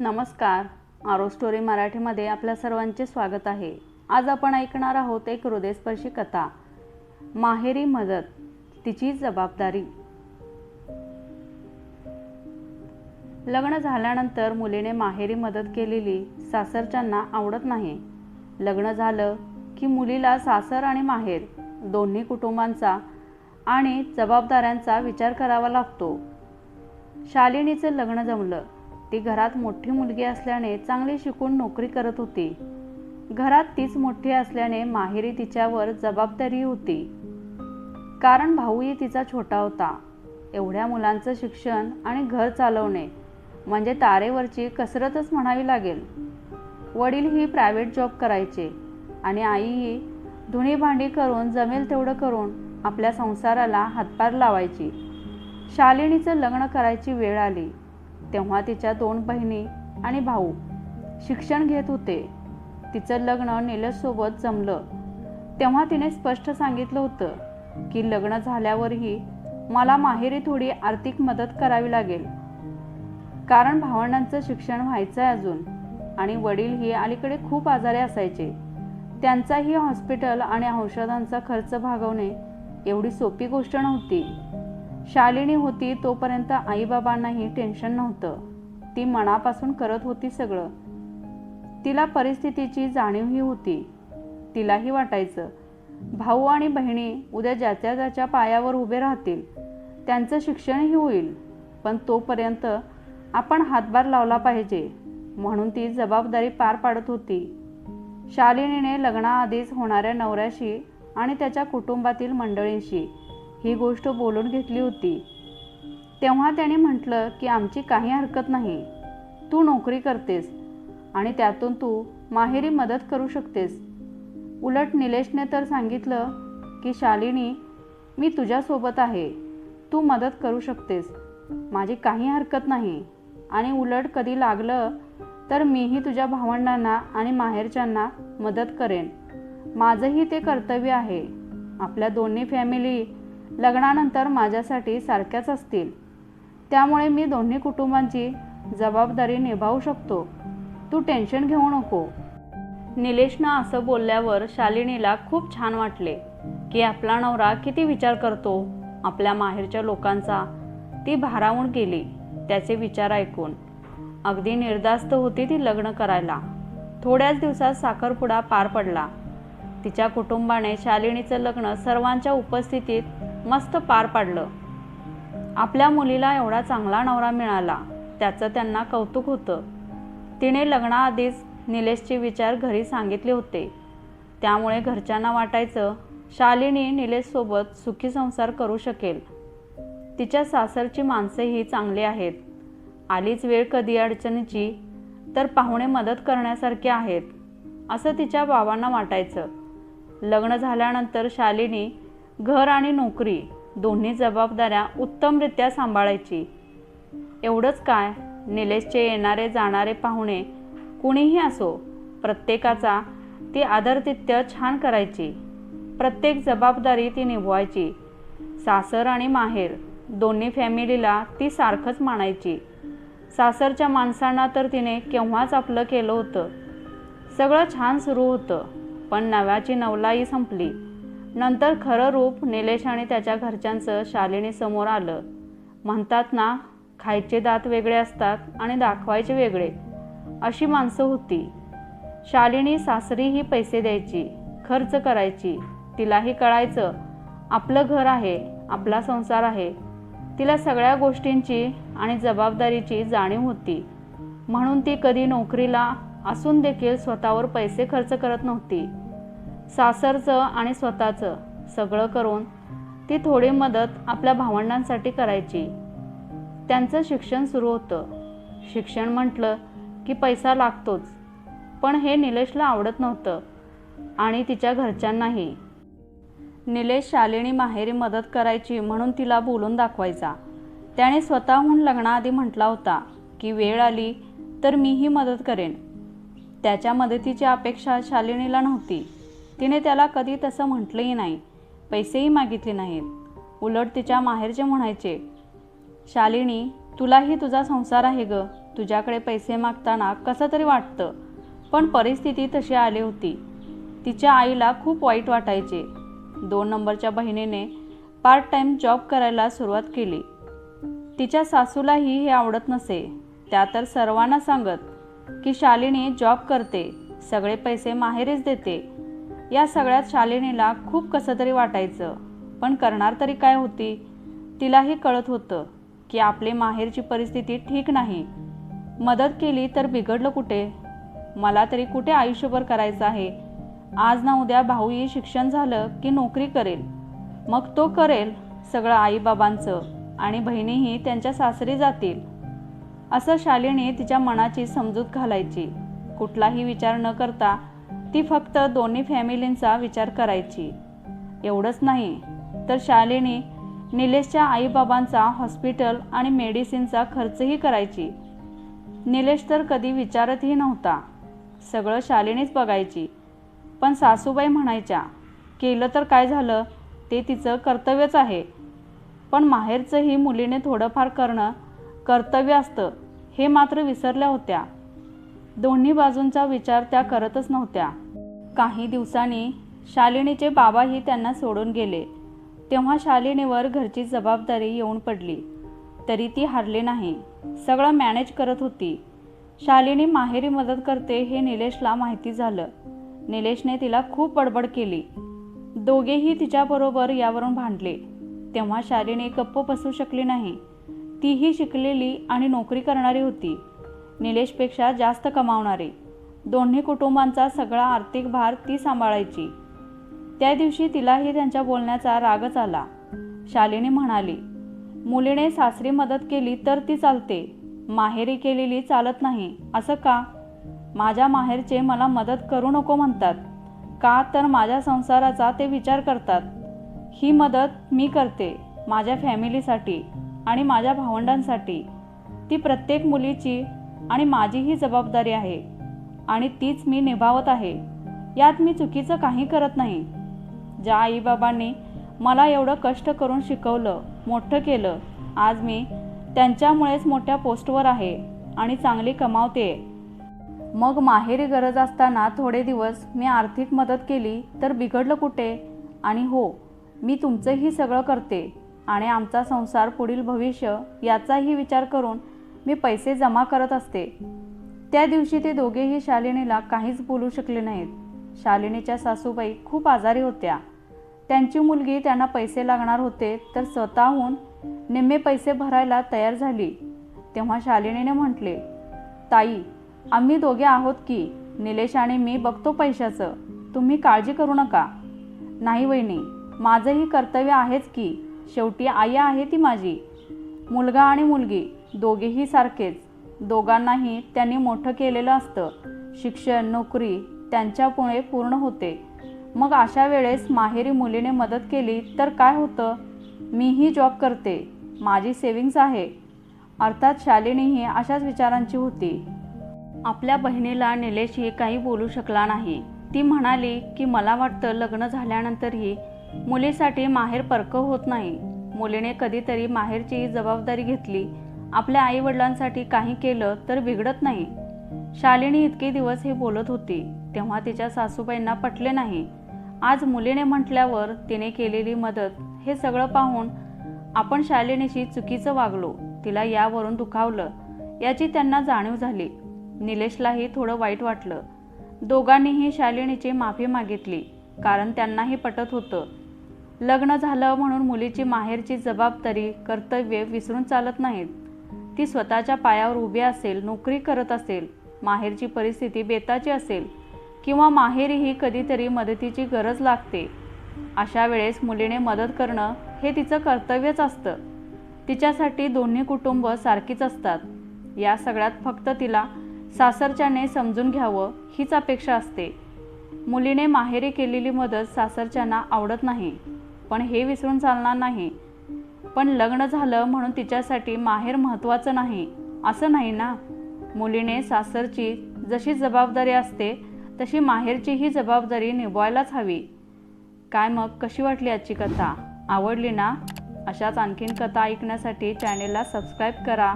नमस्कार. आरो स्टोरी मराठीमध्ये आपल्या सर्वांचे स्वागत आहे. आज आपण ऐकणार आहोत एक हृदयस्पर्शी कथा. माहेरी मदत. तिची जबाबदारी. लग्न झाल्यानंतर मुलीने माहेरी मदत केलेली सासरच्यांना आवडत नाही. लग्न झालं की मुलीला सासर आणि माहेर दोन्ही कुटुंबांचा आणि जबाबदाऱ्यांचा विचार करावा लागतो. शालिनीचं लग्न जमलं. ती घरात मोठी मुलगी असल्याने चांगली शिकून नोकरी करत होती. घरात तीच मोठी असल्याने माहेरी तिच्यावर जबाबदारी होती. कारण भाऊही तिचा छोटा होता. एवढ्या मुलांचं शिक्षण आणि घर चालवणे म्हणजे तारेवरची कसरतच म्हणावी लागेल. वडीलही प्रायव्हेट जॉब करायचे आणि आईही धुणी भांडी करून जमेल तेवढं करून आपल्या संसाराला हातभार लावायची. शालिनीचं लग्न करायची वेळ आली. तेव्हा तिच्या दोन बहिणी आणि भाऊ शिक्षण घेत होते. तिचं लग्न निलेशसोबत जमलं. तेव्हा तिने स्पष्ट सांगितलं होतं की लग्न झाल्यावरही मला माहेरी थोडी आर्थिक मदत करावी लागेल. कारण भावंडांचं शिक्षण व्हायचं आहे अजून आणि वडीलही अलीकडे खूप आजारी असायचे. त्यांचाही हॉस्पिटल आणि औषधांचा खर्च भागवणे एवढी सोपी गोष्ट नव्हती. शालिनी होती तोपर्यंत आईबाबांनाही टेन्शन नव्हतं. ती मनापासून करत होती सगळं. तिला परिस्थितीची जाणीवही होती. तिलाही वाटायचं भाऊ आणि बहिणी उद्या ज्याच्या ज्याच्या पायावर उभे राहतील त्यांचं शिक्षणही होईल पण तोपर्यंत आपण हातभार लावला पाहिजे म्हणून ती जबाबदारी पार पाडत होती. शालिनीने लग्नाआधीच होणाऱ्या नवऱ्याशी आणि त्याच्या कुटुंबातील मंडळींशी ही गोष्ट बोलून घेतली होती. तेव्हा त्याने म्हटलं की आमची काही हरकत नाही. तू नोकरी करतेस आणि त्यातून तू माहेरी मदत करू शकतेस. उलट निलेशने तर सांगितलं की शालिनी मी तुझ्यासोबत आहे. तू मदत करू शकतेस. माझी काही हरकत नाही. आणि उलट कधी लागलं तर मीही तुझ्या भावंडांना आणि माहेरच्यांना मदत करेन. माझंही ते कर्तव्य आहे. आपल्या दोन्ही फॅमिली लग्नानंतर माझ्यासाठी सारख्याच असतील. त्यामुळे मी दोन्ही कुटुंबांची जबाबदारी निभावू शकतो. तू टेन्शन घेऊ नको. निलेशनं असं बोलल्यावर शालिनीला खूप छान वाटले की आपला नवरा किती विचार करतो आपल्या माहेरच्या लोकांचा. ती भारावून गेली त्याचे विचार ऐकून. अगदी निर्धास्त होती ती लग्न करायला. थोड्याच दिवसात साखरपुडा पार पडला. तिच्या कुटुंबाने शालिनीचं लग्न सर्वांच्या उपस्थितीत मस्त पार पाडलं. आपल्या मुलीला एवढा चांगला नवरा मिळाला त्याचं त्यांना कौतुक होतं. तिने लग्नाआधीच निलेशचे विचार घरी सांगितले होते. त्यामुळे घरच्यांना वाटायचं शालिनी निलेशसोबत सुखी संसार करू शकेल. तिच्या सासरची माणसेही चांगली आहेत. आलीच वेळ कधी अडचणीची तर पाहुणे मदत करण्यासारखे आहेत असं तिच्या बाबांना वाटायचं. लग्न झाल्यानंतर शालिनी घर आणि नोकरी दोन्ही जबाबदाऱ्या उत्तमरित्या सांभाळायची. एवढंच काय निलेशचे येणारे जाणारे पाहुणे कुणीही असो प्रत्येकाचा ती आदरतिथ्य छान करायची. प्रत्येक जबाबदारी ती निभवायची. सासर आणि माहेर दोन्ही फॅमिलीला ती सारखंच मानायची. सासरच्या माणसांना तर तिने केव्हाच आपलं केलं होतं. सगळं छान सुरू होतं पण नव्याची नवलाई संपली. नंतर खरं रूप निलेश आणि त्याच्या घरच्यांचं शालिनी समोर आलं. म्हणतात ना खायचे दात वेगळे असतात आणि दाखवायचे वेगळे. अशी माणसं होती. शालिनी सासरीही पैसे द्यायची खर्च करायची तिलाही कळायचं. आपलं घर आहे आपला संसार आहे. तिला सगळ्या गोष्टींची आणि जबाबदारीची जाणीव होती. म्हणून ती कधी नोकरीला असून देखील स्वतःवर पैसे खर्च करत नव्हती. सासरचं आणि स्वतःचं सगळं करून ती थोडी मदत आपल्या भावंडांसाठी करायची. त्यांचं शिक्षण सुरू होतं. शिक्षण म्हटलं की पैसा लागतोच पण हे निलेशला आवडत नव्हतं आणि तिच्या घरच्यांनाही. निलेश शालिनी माहेरी मदत करायची म्हणून तिला बोलून दाखवायचा. त्याने स्वतःहून लग्नाआधी म्हटला होता की वेळ आली तर मीही मदत करेन. त्याच्या मदतीची अपेक्षा शालिनीला नव्हती. तिने त्याला कधी तसं म्हटलंही नाही. पैसेही मागितले नाहीत. उलट तिच्या माहेरचे म्हणायचे शालिनी तुलाही तुझा संसार आहे ग. तुझ्याकडे पैसे मागताना कसं तरी वाटतं. पण परिस्थिती तशी आली होती. तिच्या आईला खूप वाईट वाटायचे. दोन नंबरच्या बहिणीने पार्ट टाईम जॉब करायला सुरुवात केली. तिच्या सासूलाही हे आवडत नसे. त्या तर सर्वांना सांगत की शालिनी जॉब करते. सगळे पैसे माहेरीच देते. या सगळ्यात शालिनीला खूप कसं तरी वाटायचं. पण करणार तरी काय होती? तिलाही कळत होतं की आपली माहेरची परिस्थिती ठीक नाही. मदत केली तर बिघडलं कुठे? मला तरी कुठे आयुष्यभर करायचं आहे? आज ना उद्या भाऊही शिक्षण झालं की नोकरी करेल? मग तो करेल सगळं आईबाबांचं आणि बहिणीही त्यांच्या सासरी जातील. असं शालिनी तिच्या मनाची समजूत घालायची. कुठलाही विचार न करता ती फक्त दोन्ही फॅमिलींचा विचार करायची. एवढंच नाही तर शालिनी निलेशच्या आईबाबांचा हॉस्पिटल आणि मेडिसिनचा खर्चही करायची. निलेश तर कधी विचारतही नव्हता. सगळं शालिनीच बघायची. पण सासूबाई म्हणायच्या केलं तर काय झालं? ते तिचं कर्तव्यच आहे. पण माहेरचंही मुलीने थोडंफार करणं कर्तव्य असतं हे मात्र विसरल्या होत्या. दोन्ही बाजूंचा विचार त्या करतच नव्हत्या. काही दिवसांनी शालिनीचे बाबाही त्यांना सोडून गेले. तेव्हा शालिनीवर घरची जबाबदारी येऊन पडली. तरी ती हारली नाही. सगळं मॅनेज करत होती. शालिनी माहेरी मदत करते हे निलेशला माहिती झालं. निलेशने तिला खूप बडबड केली. दोघेही तिच्याबरोबर यावरून भांडले. तेव्हा शालिनी गप्प बसू शकली नाही. तीही शिकलेली आणि नोकरी करणारी होती. निलेशपेक्षा जास्त कमावणारी. दोन्ही कुटुंबांचा सगळा आर्थिक भार ती सांभाळायची. त्या दिवशी तिलाही त्यांच्या बोलण्याचा रागच आला. शालिनी म्हणाली मुलीने सासरी मदत केली तर ती चालते. माहेरी केलेली चालत नाही. असं का? माझ्या माहेरचे मला मदत करू नको म्हणतात. का तर माझ्या संसाराचा ते विचार करतात. ही मदत मी करते माझ्या फॅमिलीसाठी आणि माझ्या भावंडांसाठी. ती प्रत्येक मुलीची आणि माझीही जबाबदारी आहे आणि तीच मी निभावत आहे. यात मी चुकीचं काही करत नाही. ज्या आईबाबांनी मला एवढं कष्ट करून शिकवलं मोठं केलं आज मी त्यांच्यामुळेच मोठ्या पोस्टवर आहे आणि चांगली कमावते. मग माहेरी गरज असताना थोडे दिवस मी आर्थिक मदत केली तर बिघडलं कुठे? आणि हो मी तुमचंही सगळं करते आणि आमचा संसार पुढील भविष्य याचाही विचार करून मी पैसे जमा करत असते. त्या दिवशी ते दोघेही शालिनीला काहीच बोलू शकले नाहीत. शालिनीच्या सासूबाई खूप आजारी होत्या. त्यांची मुलगी त्यांना पैसे लागणार होते तर स्वतःहून निम्मे पैसे भरायला तयार झाली. तेव्हा शालिनीने म्हटले ताई आम्ही दोघे आहोत की? निलेश आणि मी बघतो पैशाचं. तुम्ही काळजी करू नका. नाही वहिनी माझंही कर्तव्य आहेच की. शेवटी आई आहे ती माझी. मुलगा आणि मुलगी दोघेही सारखेच. दोघांनाही त्यांनी मोठं केलेलं असतं. शिक्षण नोकरी त्यांच्यामुळे पूर्ण होते. मग अशा वेळेस माहेरी मुलीने मदत केली तर काय होतं? मीही जॉब करते. माझी सेविंग्स आहे. अर्थात शालिनीही अशाच विचारांची होती. आपल्या बहिणीला निलेशही काही बोलू शकला नाही. ती म्हणाली की मला वाटतं लग्न झाल्यानंतरही मुलीसाठी माहेर परकं होत नाही. मुलीने कधीतरी माहेरची जबाबदारी घेतली. आपल्या आईवडिलांसाठी काही केलं तर बिघडत नाही. शालिनी इतके दिवस हे बोलत होती तेव्हा तिच्या सासूबाईंना पटले नाही. आज मुलीने म्हटल्यावर तिने केलेली मदत हे सगळं पाहून आपण शालिनीशी चुकीचं वागलो तिला यावरून दुखावलं याची त्यांना जाणीव झाली. निलेशलाही थोडं वाईट वाटलं. दोघांनीही शालिनीची माफी मागितली कारण त्यांनाही पटत होतं. लग्न झालं म्हणून मुलीची माहेरची जबाबदारी कर्तव्य विसरून चालत नाहीत. ती स्वतःच्या पायावर उभी असेल नोकरी करत असेल माहेरची परिस्थिती बेताची असेल किंवा माहेरीही कधीतरी मदतीची गरज लागते अशा वेळेस मुलीने मदत करणं हे तिचं कर्तव्यच असतं. तिच्यासाठी दोन्ही कुटुंब सारखीच असतात. या सगळ्यात फक्त तिला सासरच्याने समजून घ्यावं हीच अपेक्षा असते. मुलीने माहेरी केलेली मदत सासरच्यांना आवडत नाही पण हे विसरून चालणार नाही. पण लग्न झालं म्हणून तिच्यासाठी माहेर महत्त्वाचं नाही. असं नाही ना? मुलीने सासरची जशी जबाबदारी असते तशी माहेरचीही जबाबदारी निभवायलाच हवी. काय मग? कशी वाटली आजची कथा? आवडली ना? अशाच आणखीन कथा ऐकण्यासाठी चॅनेलला सबस्क्राईब करा.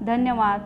धन्यवाद.